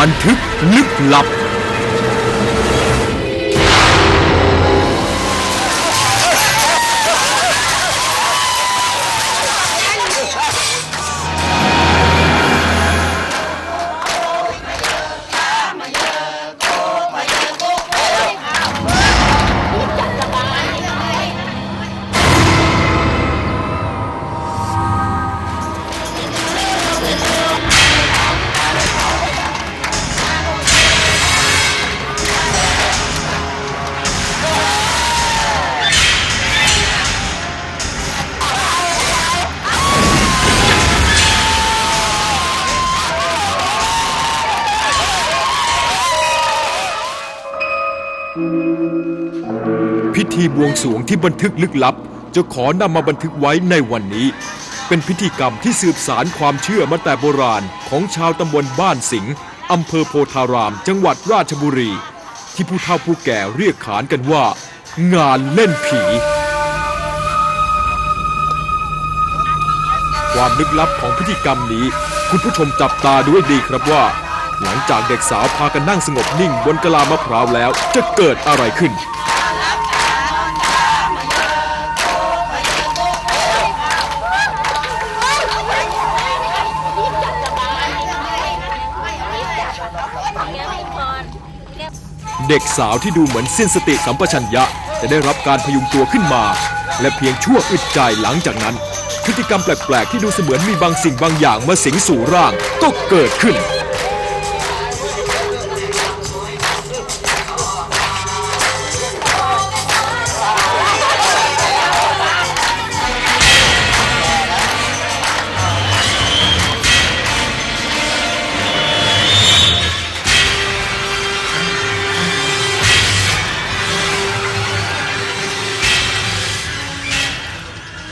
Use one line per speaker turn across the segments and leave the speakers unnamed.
บันทึกลึกลับ ธีบวงสรวงที่บันทึกลึกลับ จะขอนำมาบันทึกไว้ในวันนี้ เป็นพิธีกรรมที่สืบสารความเชื่อมาแต่โบราณของชาวตำบลบ้านสิงห์อำเภอโพธาราม จังหวัดราชบุรี ที่ผู้เฒ่าผู้แก่เรียกขานกันว่า งานเล่นผี ความลึกลับของพิธีกรรมนี้ คุณผู้ชมจับตาดูให้ดีครับว่า หลังจากเด็กสาวพากันนั่งสงบนิ่งบนกะลามะพร้าวแล้วจะเกิดอะไรขึ้น เด็กสาวที่ดูเหมือนสิ้นสติสัมปชัญญะจะได้รับการพยุงตัวขึ้นมา และเพียงชั่วอึดใจหลังจากนั้น พฤติกรรมแปลก ๆ ที่ดูเสมือนมีบางสิ่งบางอย่างมาสิงสู่ร่างก็เกิดขึ้น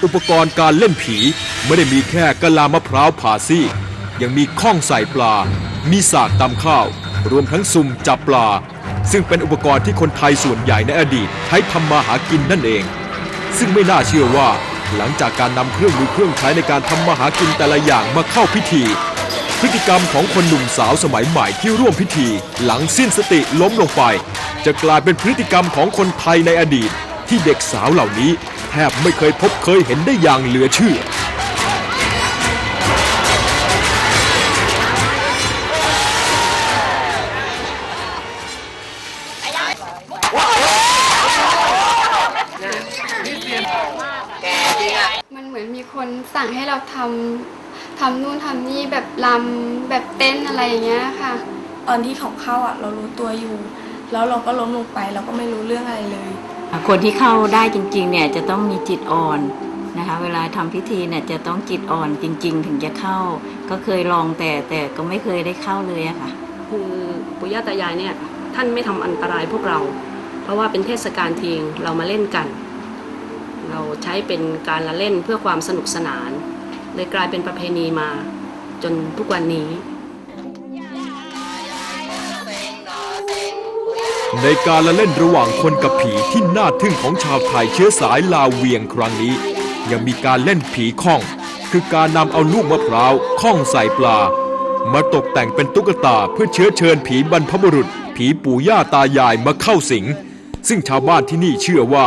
อุปกรณ์การเล่นผีไม่ได้มีแค่กะลามะพร้าวผ่าซี่ ยังมีข้องใส่ปลา มีสากตำข้าว รวมทั้งซุ่มจับปลา ซึ่งเป็นอุปกรณ์ที่คนไทยส่วนใหญ่ในอดีตใช้ทำมาหากินนั่นเอง ซึ่งไม่น่าเชื่อว่า หลังจากการนำเครื่องมือเครื่องใช้ในการทำมาหากินแต่ละอย่างมาเข้าพิธี พฤติกรรมของคนหนุ่มสาวสมัยใหม่ที่ร่วมพิธี หลังสิ้นสติล้มลงไป จะกลายเป็นพฤติกรรมของคนไทยในอดีต ที่เด็กสาวเหล่านี้ แทบไม่เคยพบเคยเห็นได้อย่างเหลือเชื่อ
มันเหมือนมีคนสั่งให้เราทำทำนู่นทำนี่แบบลำแบบเต้นอะไรอย่างเงี้ยค่ะ
ตอนที่เขาเข้าอะ เรารู้ตัวอยู่ แล้วเราก็ล้มลงไป เราก็ไม่รู้เรื่องอะไรเลย
คนที่เข้าได้จริงๆเนี่ยจะต้องมีจิตอ่อนนะคะเวลาทำพิธีเนี่ยจะต้องจิตอ่อนจริง ๆ ถึงจะเข้า ก็เคยลองแต่แต่ก็ไม่เคยได้เข้าเลยอะค่ะ
คือปู่ย่าตายายเนี่ยท่านไม่ทำอันตรายพวกเรา เพราะว่าเป็นเทศกาลเทียงเรามาเล่นกัน เราใช้เป็นการละเล่นเพื่อความสนุกสนาน เลยกลายเป็นประเพณีมาจนทุกวันนี้
ในการละเล่นระหว่างคนกับผีที่น่าทึ่งของชาวไทยเชื้อสายลาวเวียงครั้งนี้ ยังมีการเล่นผีข้อง คือการนำเอาลูกมะพร้าวข้องใส่ปลา มาตกแต่งเป็นตุ๊กตาเพื่อเชื้อเชิญผีบรรพบุรุษ ผีปู่ย่าตายายมาเข้าสิง ซึ่งชาวบ้านที่นี่เชื่อว่า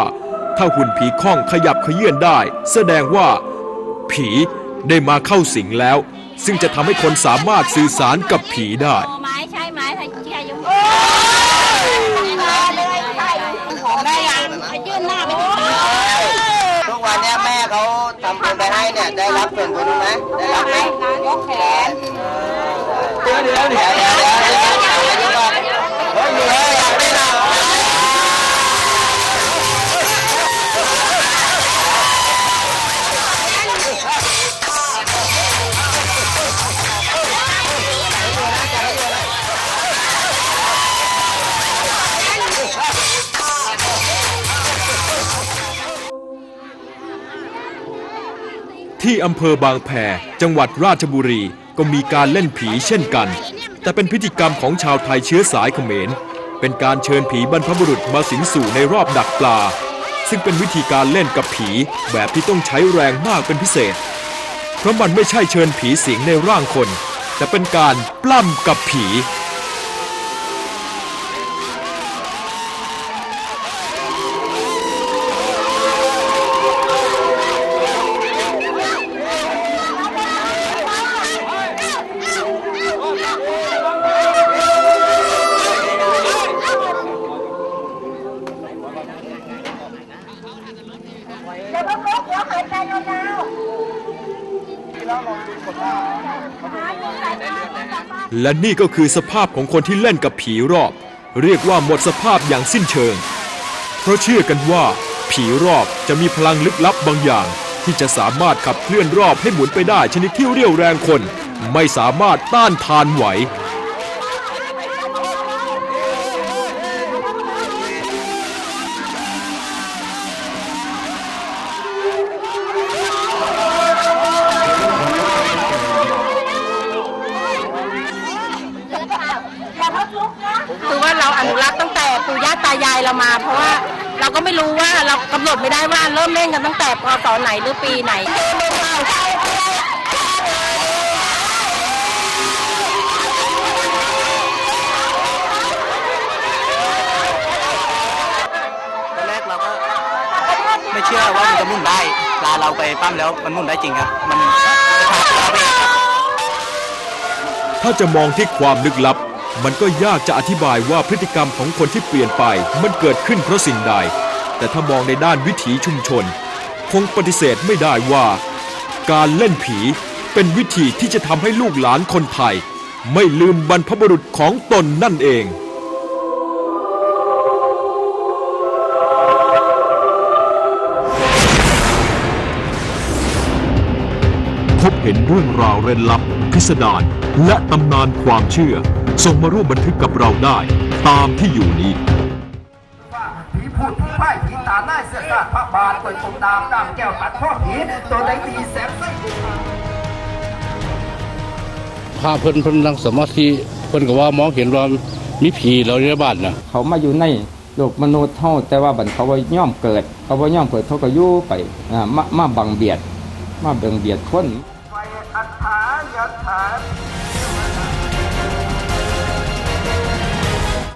ถ้าหุ่นผีข้องขยับเขยื่อนได้ แสดงว่า ผีได้มาเข้าสิงแล้ว ซึ่งจะทำให้คนสามารถสื่อสารกับผีได้
ไม้ใช่ไม้ใช่เชียยุง
แม่ยัง
ยื่นหน้าไปดู
ทุกวันเนี้ยแม่เขาทำบุญไปให้เนี่ยได้รับ ส่วนบุญไหมได้รับไหม
ยกแขน
เดี๋ยวเดี๋ยวเดี๋ยว
ที่อำเภอบางแพจังหวัดราชบุรีก็มีการเล่นผีเช่นกัน แต่เป็นพิธีกรรมของชาวไทยเชื้อสายเขมร เป็นการเชิญผีบรรพบุรุษมาสิงสู่ในรอบดักปลา ซึ่งเป็นวิธีการเล่นกับผีแบบที่ต้องใช้แรงมากเป็นพิเศษ เพราะมันไม่ใช่เชิญผีสิงในร่างคน แต่เป็นการปล้ำกับผี และนี่ก็คือสภาพของคนที่เล่นกับผีรอบ เรียกว่าหมดสภาพอย่างสิ้นเชิง เพราะเชื่อกันว่า ผีรอบจะมีพลังลึกลับบางอย่าง ที่จะสามารถขับเคลื่อนรอบให้หมุนไปได้ชนิดที่เรี่ยวแรงคน ไม่สามารถต้านทานไหว
มา เพราะว่าเราก็ไม่รู้ว่าเรากำหนดไม่ได้ว่าเริ่มเล่นกันตั้งแต่พศไหนหรือปีไหน
ตอนแรกเราก็ไม่เชื่อว่ามันจะหมุนได้ปลาเราไปปั้มแล้วมันหมุนได้จริงครับ มันเราไปเองครับ
ถ้าจะมองที่ความลึกลับ มันก็ยากจะอธิบายว่าพฤติกรรมของคนที่เปลี่ยนไปมันเกิดขึ้นเพราะสิ่งใด แต่ถ้ามองในด้านวิถีชุมชน คงปฏิเสธไม่ได้ว่า การเล่นผีเป็นวิธีที่จะทำให้ลูกหลานคนไทย ไม่ลืมบรรพบุรุษของตนนั่นเอง ห็นเรื่องราวเร้นลับ พิสดารและตำนานความเชื่อ ส่งมาร่วมบันทึกกับเราได้ ตามที่อยู่นี้
ผีพูดผีพ่ายผีตาหน้าเสื้อซาดพระบาทเปิดผมดามดามแก้วตัดข้อผีตัวใดตีแสบไส้
พาเพิ่นเพิ่นนั่งสมาธิเพิ่นก็ว่ามองเห็นว่ามีผีเราในบ้านน่ะ
เขามาอยู่ในโลกมนุษย์เท่าแต่ว่าบันเขาว่าย่อมเกิด เขาว่าย่อมเกิดเขาก็อยู่ไปอ่ามามาบังเบียด มาเบียงเบียดคน